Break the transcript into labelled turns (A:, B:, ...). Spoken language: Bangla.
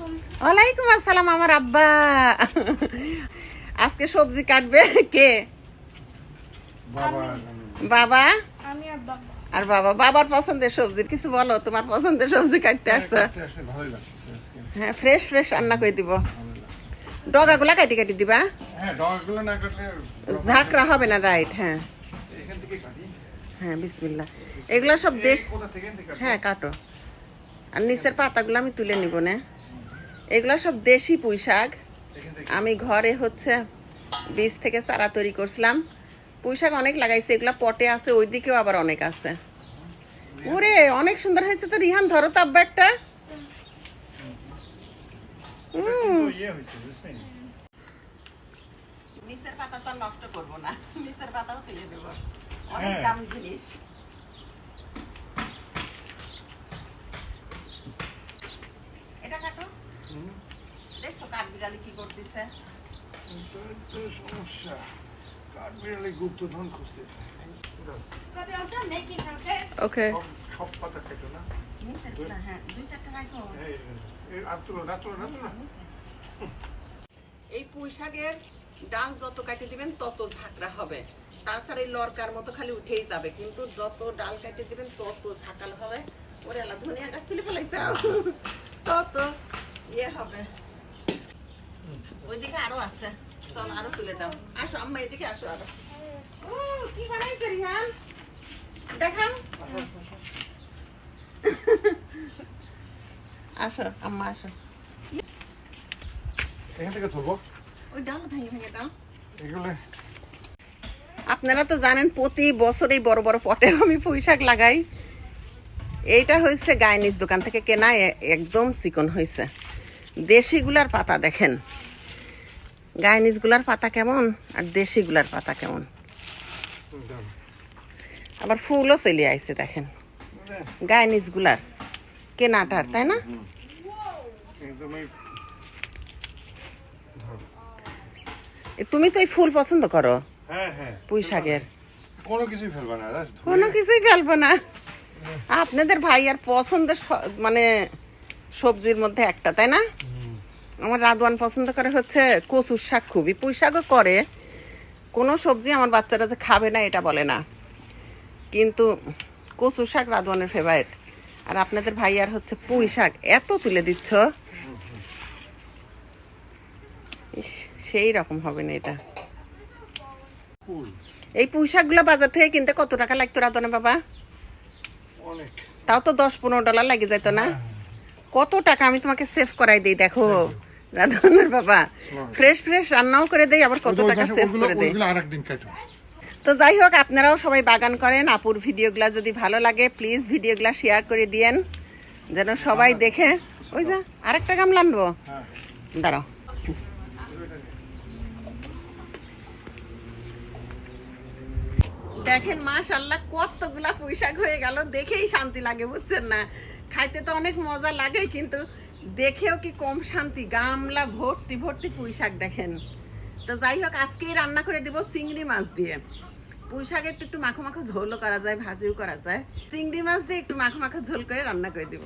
A: ওয়ালাইকুম আসসালাম আমার আব্বা। আজকে সবজি কাটবে কে?
B: বাবা।
A: বাবা?
C: আমি আর বাবা।
A: বাবার পছন্দের সবজি কিছু বলো তোমার পছন্দের সবজি কাটতে আসছো?
B: লাগতেছে আজকে।
A: হ্যাঁ ফ্রেশ ফ্রেশ রান্না করে দিব। ডগাগুলা কাটি কাটি দিবা?
B: হ্যাঁ ডগাগুলো না কাটলে
A: ঝাঁকড়া হবে না রাইট হ্যাঁ।
B: এখান থেকে কাটি।
A: হ্যাঁ বিসমিল্লা এগুলো সব দেশ হ্যাঁ কাটো। আর নিচের পাতাগুলো আমি তুলে নিব না। এগুলো সব দেশি পুঁই শাক আমি ঘরে হচ্ছে বীজ থেকে চারা তৈরি করছিলাম। পুঁই শাক অনেক লাগাইছে এগুলো পটে আছে ওই দিকেও আবার অনেক আছে। ওরে অনেক সুন্দর হয়েছে তো রিহান ধরো তো আব্বা একটা। নিচের পাতা তো নষ্ট করব না নিচের পাতাও তুলে দেবো। অনেক
B: হ্যাঁ।
A: দাম জিনিস এটা কাটো দেখছ কি করতেছে।
B: এটাই তো সমস্যা। গুপ্তধন খুঁজতেছে.
A: ওকে
B: সব পাতা না?
A: হ্যাঁ
B: এই এই আর তুলো না তুলো না তুলো না
A: এই পুঁই শাকের ডাল যত কাটে দিবেন তত ঝাঁকড়া হবে। তাছাড়া এই লরকার মতো খালি উঠেই যাবে কিন্তু যত ডাল কাটে দিবেন তত ঝাঁকাল হবে। ওরে আল্লাহ ধনিয়া গাছ তুলে ফেলাইছে। তত ইয়ে হবে। ওইদিকে আরও আছে। চল আরও তুলে দাও। আসো আম্মা এদিকে আসো আরও। ও কি বানাইছে রিহান? দেখাও। আসো আম্মা আসো।
B: এখান থেকে তুলবো
A: ওই ডাল ভেঙে ভেঙে দাও।
B: এগুলো
A: আপনারা তো জানেন প্রতি বছর এই বড় বড় পটে আমি পুঁই শাক লাগাই। এইটা হয়েছে গাইনিস দোকান থেকে কেনা একদম চিকন হয়েছে দেশিগুলার পাতা দেখেন। গাইনিসগুলার পাতা কেমন আর দেশিগুলার পাতা কেমন? আবার ফুলও চলে আইছে দেখেন। গাইনিসগুলার কেনাটার তাই না? তুমি তো এই ফুল পছন্দ করো?
B: হ্যাঁ হ্যাঁ।
A: পুঁই শাকের
B: কোনো কিছুই ফেলবা না
A: কোনো কিছুই ফেলব না। আপনাদের ভাই আর পছন্দের মানে সবজির মধ্যে একটা তাই না? আমার রাদওয়ান পছন্দ করে হচ্ছে কচুর শাক খুবই। পুঁই শাকও করে। কোনো সবজি আমার বাচ্চারা যে খাবে না এটা বলে না। কিন্তু কচুর শাক রাদওয়ানের ফেভারিট আর আপনাদের ভাই আর হচ্ছে পুঁই শাক এত তুলে দিচ্ছ। সেই রকম হবে না এটা। এই পুঁই শাকগুলো বাজার থেকে কিনতে কত টাকা লাগতো রাদওয়ানে বাবা? তাও তো দশ পনেরো ডলার লাগে যেত না? কত টাকা আমি তোমাকে সেভ করাই দিই দেখো। রাধানের বাবা। ফ্রেশ ফ্রেশ রান্নাও করে দেই আবার কত টাকা সেভ করে দেই। তো যাই হোক আপনারাও সবাই বাগান করেন। আপুর ভিডিওগুলা যদি ভালো লাগে প্লিজ ভিডিওগুলা শেয়ার করে দিয়েন। যেন সবাই দেখে। ওই যা আরেকটা গামলা আনব?
B: হ্যাঁ।
A: দাঁড়াও। দেখেন মাশাল্লাহ কতগুলা পুঁইশাক হয়ে গেল। দেখেই শান্তি লাগে বুঝছেন না? খাইতে তো অনেক মজা লাগে, কিন্তু দেখেও কি কম শান্তি? গামলা ভর্তি ভর্তি পুঁই শাক দেখেন। তো যাই হোক, আজকেই রান্না করে দিব চিংড়ি মাছ দিয়ে। পুঁই শাকের তো একটু মাখো মাখো ঝোলও করা যায়, ভাজিও করা যায়। চিংড়ি মাছ দিয়ে একটু মাখো মাখো ঝোল করে রান্না করে দিব।